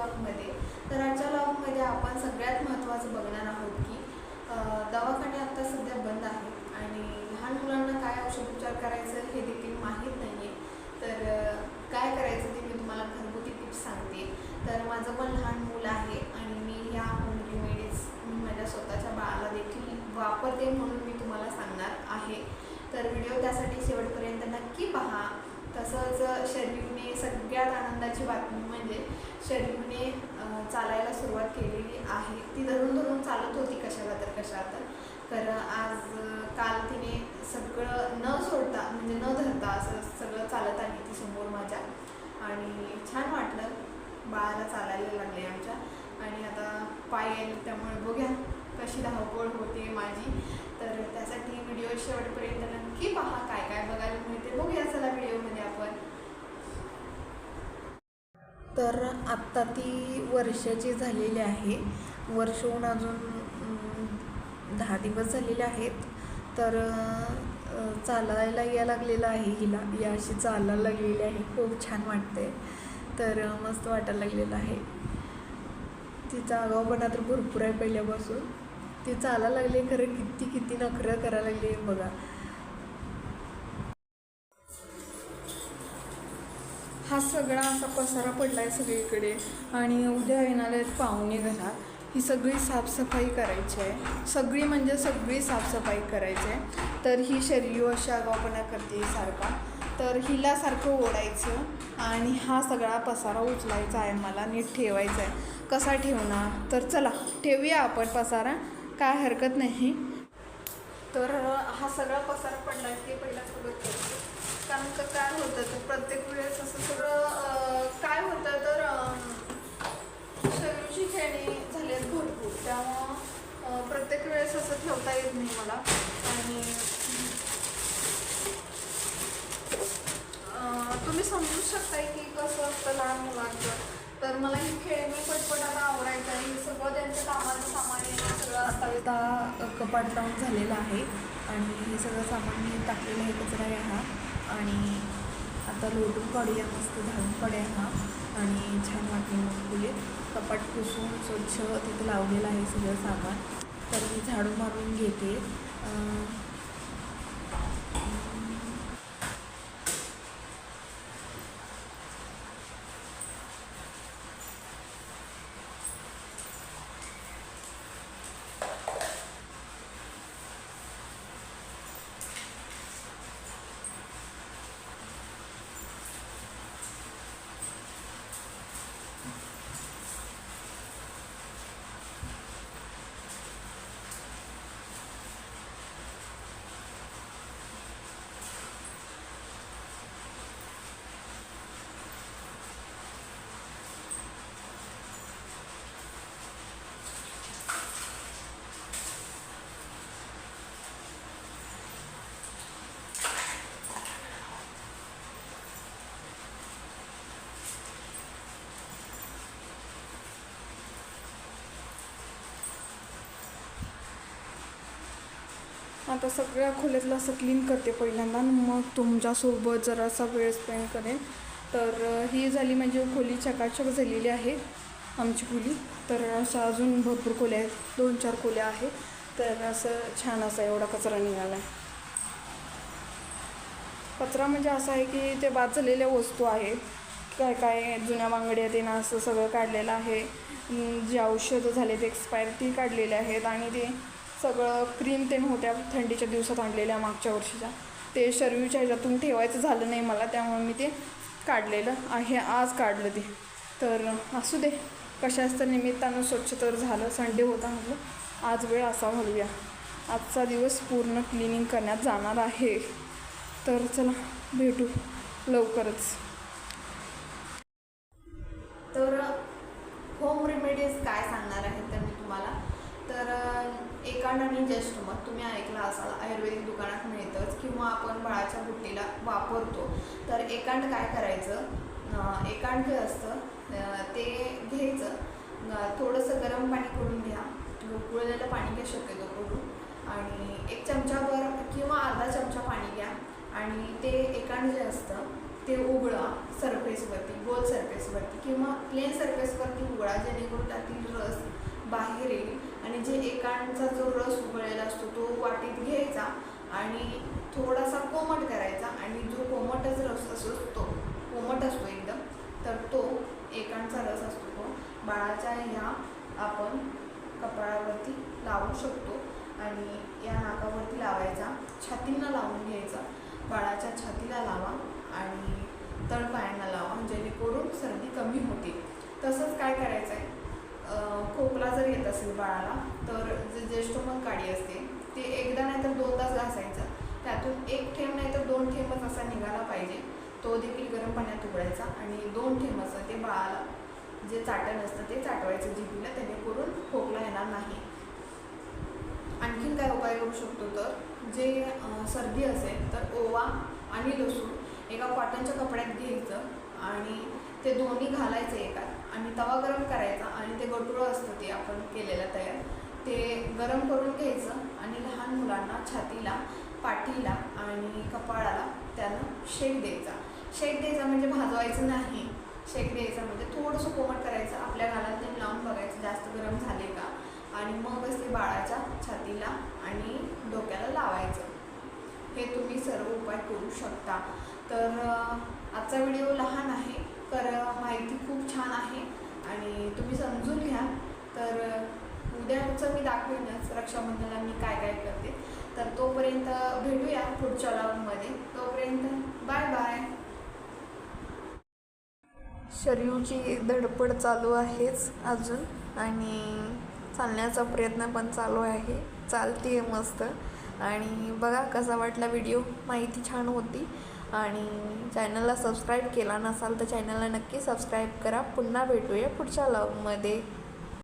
लॉगमध्ये तर आजच्या लॉगमध्ये आपण सगळ्यात महत्त्वाचं बघणार आहोत की दवाखाने आत्ता सध्या बंद आहेत आणि लहान मुलांना काय औषधोपचार करायचं हे देखील माहीत नाही आहे तर काय करायचं ते मी तुम्हाला घरगुती टिप्स सांगते. तर माझं पण लहान मुलं आहे आणि मी ह्या होम रेमेडीज माझ्या स्वतःच्या बाळाला देखील वापरते म्हणून मी तुम्हाला सांगणार आहे. तर व्हिडिओ त्यासाठी शेवटपर्यंत नक्की पहा. तसंच शरीरने सगळ्यात आनंदाची बातमी म्हणजे शरीरने चालायला सुरुवात केलेली आहे. ती धरून धरून चालत होती कशाला तर कशा तर. तर आज काल तिने सगळं न सोडता म्हणजे न धरता असं सगळं चालत आली ती समोर माझ्या. आणि छान वाटलं. बाळाला चालायला लागले आमच्या. आणि आता पाय येईल त्यामुळे बघ्या कशी धावपळ होते माझी. तर त्यासाठी व्हिडिओ शेवटपर्यंत नक्की पहा काय काय बघायला मिळते बघूया चला व्हिडिओमध्ये आपण तर आत्ता ती वर्षाची झालेली आहे. वर्ष होऊन अजून दहा दिवस झालेले आहेत. तर चालायला या लागलेलं आहे हिला. या अशी चालायला लागलेली आहे. खूप छान वाटते तर मस्त वाटायला लागलेलं आहे. तिचा आगाऊपणा तर भरपूर आहे पहिल्यापासून. ती चालायला लागली खरं किती किती नखरं करायला लागली बघा. हा सगळा असा पसारा पडला आहे सगळीकडे आणि उद्या येणार आहेत पाहुणे घरात. ही सगळी साफसफाई करायची आहे. सगळी म्हणजे सगळी साफसफाई करायची आहे. तर ही शरीर अशी आगावपणा करते सारखा. तर हिला सारखं ओढायचं आणि हा सगळा पसारा उचलायचा आहे मला नीट ठेवायचा आहे. कसा ठेवणार? तर चला ठेवूया आपण पसारा. काय हरकत नाही. तर हा सगळा पसारा पडला की पहिला सगळं कारण का काय होतं तर प्रत्येक वेळेस असं सगळं अं, काय होतं तर अं, शरीराची खेळणी झाली आहेत भरपूर त्यामुळं अं, प्रत्येक वेळेस असं ठेवता येत नाही मला आणि अं, तुम्ही समजू शकताय की कसं असतं लहान मुलांचं. तर मला ही खेळणी पटपट आता आवडायचं आणि सगळं त्यांचं कामाचं सामान आहे. सगळं आता कपाट लावून झालेलं आहे. आणि हे सगळं सामान मी टाकलेलं आहे कचरा आहे हा. आणि आता लोटून काढूया मस्त झाडून काढूया हा. आणि छान वाटले मग फुले. कपाट पुसून स्वच्छ तिथे लावलेलं आहे सगळं सामान. तर मी झाडू मारून घेते. आता सगळ्या खोलीतलं असं क्लीन करते पहिल्यांदा मग तुमच्यासोबत जरासा वेळ स्पेंड करेन. तर ही झाली म्हणजे खोली चकाचक झालेली आहे आमची खोली. तर असं अजून भरपूर खोल्या आहेत दोन चार खोल्या आहेत. तर असं छान असा एवढा कचरा निघाला आहे. कचरा म्हणजे असा आहे की ते बाद झालेल्या वस्तू आहेत. काय काय जुन्या बांगड्या ते ना असं सगळं काढलेलं आहे. जे औषधं झाले ते एक्सपायर ती काढलेली आहेत आणि ते सगळं क्रीम ते होत्या थंडीच्या दिवसात आणलेल्या मागच्या वर्षीच्या. ते शर्वीच्या ह्याच्यातून ठेवायचं झालं नाही मला त्यामुळे मी ते काढलेलं आहे आज काढलं ते. तर असू दे कशाच तर निमित्तानं स्वच्छ तर झालं संडे होता म्हटलं आज वेळ असा घालूया. आजचा दिवस पूर्ण क्लिनिंग करण्यात जाणार आहे. तर चला भेटू लवकरच. तर होम रेमेडीज काय सांगणार आहे तर मी तुम्हाला? तर एकांड आणि जस्ट मग तुम्ही ऐकला असाल आयुर्वेदिक दुकानात मिळतंच किंवा आपण बाळाच्या बुट्टीला वापरतो. तर एकांड काय करायचं? एकांड जे असतं ते घ्यायचं. थोडंसं गरम पाणी करून घ्या. उकळलेलं पाणी घ्या शक्यतो करून. आणि एक चमचाभर किंवा अर्धा चमचा पाणी घ्या. आणि ते एकांड जे असतं ते उघडा सरफेसवरती गोल सरफेसवरती किंवा प्लेन सरफेसवरती उघडा जेणेकरून त्यातील रस म्हणजे एकांचा जो रस उकळलेला असतो तो वाटीत घ्यायचा आणि थोडासा कोमट करायचा आणि जो कोमटच रस असतो तो कोमट असतो एकदम तर तो एकांचा रस असतो तो. बाळाच्या ह्या आपण कपाळावरती लावू शकतो आणि या नाकावरती लावायचा. छातीला लावून घ्यायचा. बाळाच्या छातीला लावा आणि तळपायांना लावा जेणेकरून सर्दी कमी होते. तसंच काय करायचं आहे खोकला जर येत असेल बाळाला तर जे ज्येष्ठमध काडी असते ते एकदा नाही तर दोनदाच घासायचं. त्यातून एक थेंब नाही तर दोन थेंबच असा निघाला पाहिजे. तो देखील गरम पाण्यात उघडायचा आणि दोन ठेम असं ते बाळाला जे चाटण असतं ते चाटवायचं जिभीला करून खोकला येणार नाही. आणखीन काय उपाय करू शकतो तर जे सर्दी असेल तर ओवा आणि लसूण एका कॉटनच्या कपड्यात घ्यायचं आणि ते दोन्ही घालायचे एकात. आणि तवा गरम करायचा आणि ते गटुरं असतं ते आपण केलेलं तयार ते गरम करून घ्यायचं आणि लहान मुलांना छातीला पाठीला आणि कपाळाला त्यानं शेक द्यायचा. शेक द्यायचा म्हणजे भाजवायचं नाही. शेक द्यायचा म्हणजे थोडंसं कोमट करायचं. आपल्या गालात ते लावून बघायचं जास्त गरम झाले का? आणि मगच ते बाळाच्या छातीला आणि डोक्याला लावायचं. हे तुम्ही सर्व उपाय करू शकता. तर आजचा व्हिडिओ लहान आहे. तर माहिती खूप छान आहे आणि तुम्ही समजून घ्या. तर उद्याचं मी दाखवेनच रक्षाबंधनला मी काय काय करते. तर तोपर्यंत भेटूया पुढच्या लावूनमध्ये तोपर्यंत बाय बाय. शरीरची धडपड चालू आहेच अजून आणि चालण्याचा प्रयत्न पण चालू आहे. चालते मस्त. आणि बघा कसा वाटला व्हिडिओ माहिती छान होती. आणि चॅनलला सबस्क्राईब केला नसाल तर चॅनलला नक्की सबस्क्राईब करा. पुन्हा भेटूया पुढच्या लवमध्ये